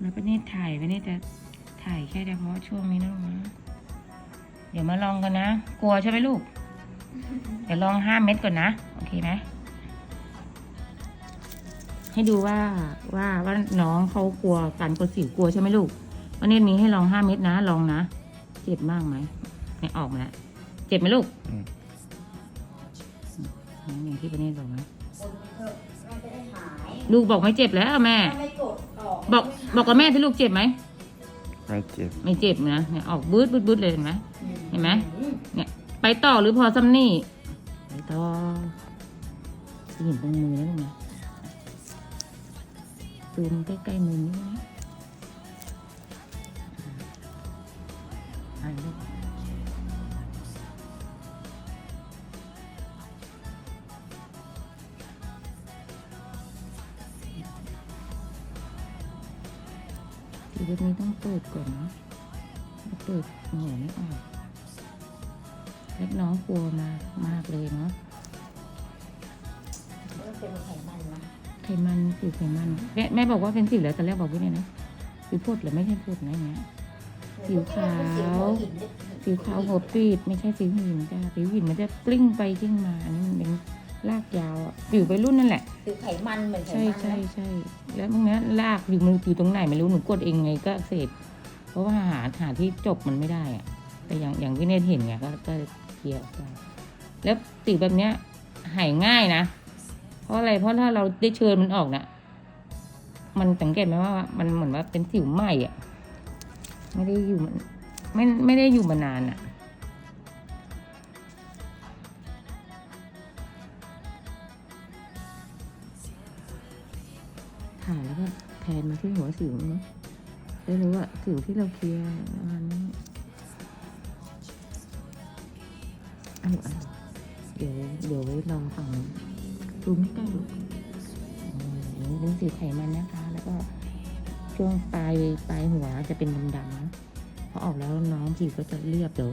แล้วประเนตถ่ายประเนตจะถ่ายแค่เฉพาะช่วงนี้นะลูกนะเดี๋ยวมาลองกันนะ กลัวใช่ไหมลูก เดี๋ยวลองห้าเม็ดก่อนนะ โอเคไหมให้ดูว่าว่าว่าน้องเขากลัวการกดสิวกลัวใช่ไหมลูกวันนี้มีให้ลองห้าเม็ดนะลองนะเจ็บมากไหมเนี่ยออกมาแล้วเจ็บไหมลูกอย่างที่ประเนตบอกนะลูกบอกไม่เจ็บแล้วแม่ บอกบอกกับแม่ที่ลูกเจ็บไหมไม่เจ็บไม่เจ็บนะเนี่ยออกบืดบืดบืดเลยเห็นไหมเห็นไหมอืเนี่ยไปต่อหรือพอซ้ำนี่ไปต่อที่เห็นตรงมือแล้วนะซูมใกล้ๆมือนี้นะ อ่าลูกทีเด็นี้ต้องเปิดก่อนนะถ้าเปิดหัวไม่ออกเล็กน้องกลัวมากมากเลยเนาะมันเป็นไขมันนะไขมันสิวไขมันแม่แม่บอกว่าเป็นสิวแล้วตอนแรกบอกว่าเนี่ยนะสิวพดหรือไม่ใช่พดนะอย่างเงี้ยผิวขาวสิวขาวหัวปีดไม่ใช่สิวหินจ้าสิวหินมันจะกลิ้งไปกลิ้งมาอันนี้มันเป็น ลากยาวอะสิวไปรุ่นนั่นแหละ คือไขมันเหมือนไขใช่มันใช่นะใช่แล้วพวกนี้ลากอยู่มืออยู่ตรงไหนไม่รู้หนูกดเองไงก็อักเสพเพราะว่าหาหาที่จบมันไม่ได้อะแต่อย่างอย่างที่เนทเห็นไงก็ก็เคลียร์ออกไปแล้วสิวแบบเนี้ยหายง่ายนะ เพราะอะไรเพราะถ้าเราได้เชิญมันออกนะมันสังเกตไหมว่า มันเหมือนว่าเป็นสิวใหม่อะไม่ได้อยู่มันไม่ไม่ได้อยู่มานานอะ ถ่ายแล้วก็แทนมาที่หัวสิวเนอะได้รู้ว่าสิวที่เราเคลียร์มาณนี้อาเอาเดี๋ยวเดี๋ยวไว้ลองฝั่งซูมใกล้ดูนนี้เป็นสิวไขมันนะคะ แล้วก็ช่วงปลายปลายหัวจะเป็นดำๆนะพอออกแล้วน้องผิวก็จะเรียบเดี๋ยว